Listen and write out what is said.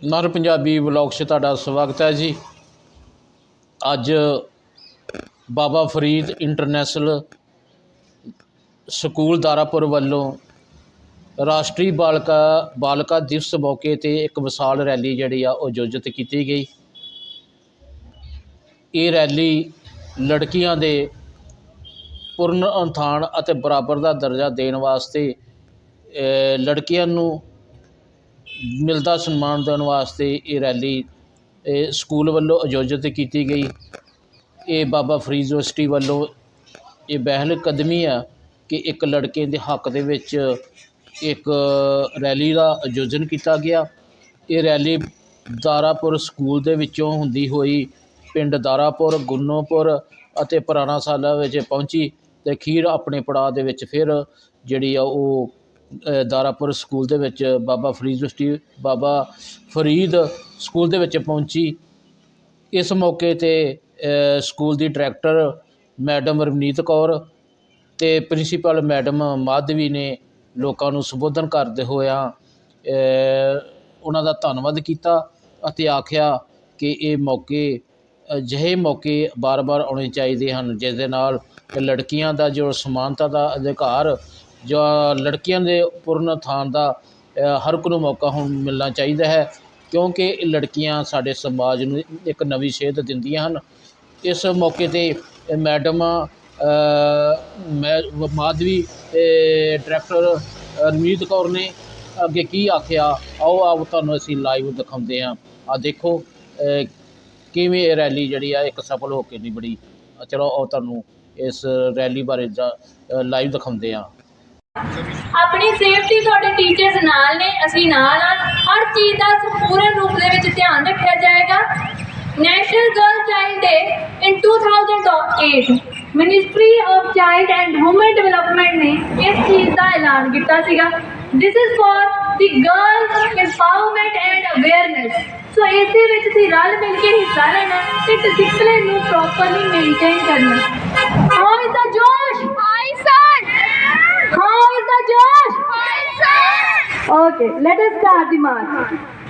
ਨਰ ਪੰਜਾਬੀ ਵਲੌਗ 'ਚ ਤੁਹਾਡਾ ਸਵਾਗਤ ਹੈ ਜੀ। ਅੱਜ ਬਾਬਾ ਫਰੀਦ ਇੰਟਰਨੈਸ਼ਨਲ ਸਕੂਲ ਦਾਰਾਪੁਰ ਵੱਲੋਂ ਰਾਸ਼ਟਰੀ ਬਾਲਕਾ ਬਾਲਕਾ ਦਿਵਸ ਮੌਕੇ 'ਤੇ ਇੱਕ ਵਿਸ਼ਾਲ ਰੈਲੀ ਜਿਹੜੀ ਆ ਉਹ ਆਯੋਜਿਤ ਕੀਤੀ ਗਈ। ਇਹ ਰੈਲੀ ਲੜਕੀਆਂ ਦੇ ਪੂਰਨ ਉਥਾਨ ਅਤੇ ਬਰਾਬਰ ਦਾ ਦਰਜਾ ਦੇਣ ਵਾਸਤੇ ਲੜਕੀਆਂ ਨੂੰ ਮਿਲਦਾ ਸਨਮਾਨ ਦੇਣ ਵਾਸਤੇ ਇਹ ਰੈਲੀ, ਇਹ ਸਕੂਲ ਵੱਲੋਂ ਆਯੋਜਿਤ ਕੀਤੀ ਗਈ। ਇਹ ਬਾਬਾ ਫਰੀਦ ਯੂਨੀਵਰਸਿਟੀ ਵੱਲੋਂ ਇਹ ਪਹਿਲ ਕਦਮੀ ਆ ਕਿ ਇੱਕ ਲੜਕੇ ਦੇ ਹੱਕ ਦੇ ਵਿੱਚ ਇੱਕ ਰੈਲੀ ਦਾ ਆਯੋਜਨ ਕੀਤਾ ਗਿਆ। ਇਹ ਰੈਲੀ ਦਾਰਾਪੁਰ ਸਕੂਲ ਦੇ ਵਿੱਚੋਂ ਹੁੰਦੀ ਹੋਈ ਪਿੰਡ ਦਾਰਾਪੁਰ, ਗੁੰਨੋਪੁਰ ਅਤੇ ਪੁਰਾਣਾ ਸਾਲਾ ਵਿੱਚ ਪਹੁੰਚੀ ਤੇ ਅਖੀਰ ਆਪਣੇ ਪੜਾਅ ਦੇ ਵਿੱਚ ਫਿਰ ਜਿਹੜੀ ਆ ਉਹ ਦਾਰਾਪੁਰ ਸਕੂਲ ਦੇ ਵਿੱਚ ਬਾਬਾ ਫਰੀਦ ਯੂਨੀਵਰਸਿਟੀ, ਬਾਬਾ ਫਰੀਦ ਸਕੂਲ ਦੇ ਵਿੱਚ ਪਹੁੰਚੀ। ਇਸ ਮੌਕੇ 'ਤੇ ਸਕੂਲ ਦੀ ਡਾਇਰੈਕਟਰ ਮੈਡਮ ਰਵਨੀਤ ਕੌਰ ਤੇ ਪ੍ਰਿੰਸੀਪਲ ਮੈਡਮ ਮਾਧਵੀ ਨੇ ਲੋਕਾਂ ਨੂੰ ਸੰਬੋਧਨ ਕਰਦੇ ਹੋਇਆ ਉਹਨਾਂ ਦਾ ਧੰਨਵਾਦ ਕੀਤਾ ਅਤੇ ਆਖਿਆ ਕਿ ਇਹ ਮੌਕੇ, ਅਜਿਹੇ ਮੌਕੇ ਬਾਰ-ਬਾਰ ਆਉਣੇ ਚਾਹੀਦੇ ਹਨ ਜਿਸ ਦੇ ਨਾਲ ਲੜਕੀਆਂ ਦਾ ਜੋ ਸਮਾਨਤਾ ਦਾ ਅਧਿਕਾਰ ਜੋ ਲੜਕੀਆਂ ਦੇ ਪੂਰਨ ਥਾਨ ਦਾ ਹਰ ਇੱਕ ਨੂੰ ਮੌਕਾ ਹੁਣ ਮਿਲਣਾ ਚਾਹੀਦਾ ਹੈ ਕਿਉਂਕਿ ਇਹ ਲੜਕੀਆਂ ਸਾਡੇ ਸਮਾਜ ਨੂੰ ਇੱਕ ਨਵੀਂ ਸੇਧ ਦਿੰਦੀਆਂ ਹਨ। ਇਸ ਮੌਕੇ 'ਤੇ ਮੈਡਮ ਅ, ਮੈਂ ਮਾਧਵੀ ਡਾਇਰੈਕਟਰ ਰਮੀਤ ਕੌਰ ਨੇ ਅੱਗੇ ਕੀ ਆਖਿਆ ਆਓ ਆਓ ਤੁਹਾਨੂੰ ਅਸੀਂ ਲਾਈਵ ਦਿਖਾਉਂਦੇ ਹਾਂ। ਆ ਦੇਖੋ ਕਿਵੇਂ ਇਹ ਰੈਲੀ ਜਿਹੜੀ ਆ ਇੱਕ ਸਫਲ ਹੋ ਕੇ ਨਿਬੜੀ। ਚਲੋ ਆਓ ਤੁਹਾਨੂੰ ਇਸ ਰੈਲੀ ਬਾਰੇ ਲਾਈਵ ਦਿਖਾਉਂਦੇ ਹਾਂ। ਆਪਣੀ ਸੇਫਟੀ ਤੁਹਾਡੇ ਟੀਚਰਸ ਨਾਲ ਨੇ, ਅਸੀਂ ਨਾਲ ਆ ਹਰ ਚੀਜ਼ ਦਾ ਸੰਪੂਰਨ ਰੂਪ ਦੇ ਵਿੱਚ ਧਿਆਨ ਰੱਖਿਆ ਜਾਏਗਾ। National girl child day in 2008 ministry of child and human development ਨੇ ਇਸ ਚੀਜ਼ ਦਾ ਐਲਾਨ ਕੀਤਾ ਸੀਗਾ। This is for the girls empowerment and awareness so ਇਸ ਦੇ ਵਿੱਚ ਤੁਸੀਂ ਰਲ ਮਿਲ ਕੇ ਹਿੱਸਾ ਲੈਣਾ ਤੇ ਡਿਸਪਲਿਨ ਨੂੰ ਪ੍ਰੋਪਰਲੀ ਮੇਨਟੇਨ ਕਰਨਾ ਹਾਊ ਇਜ਼ ਦਾ ਜੋਸ਼ Josh? Sir. Okay, let us start the march.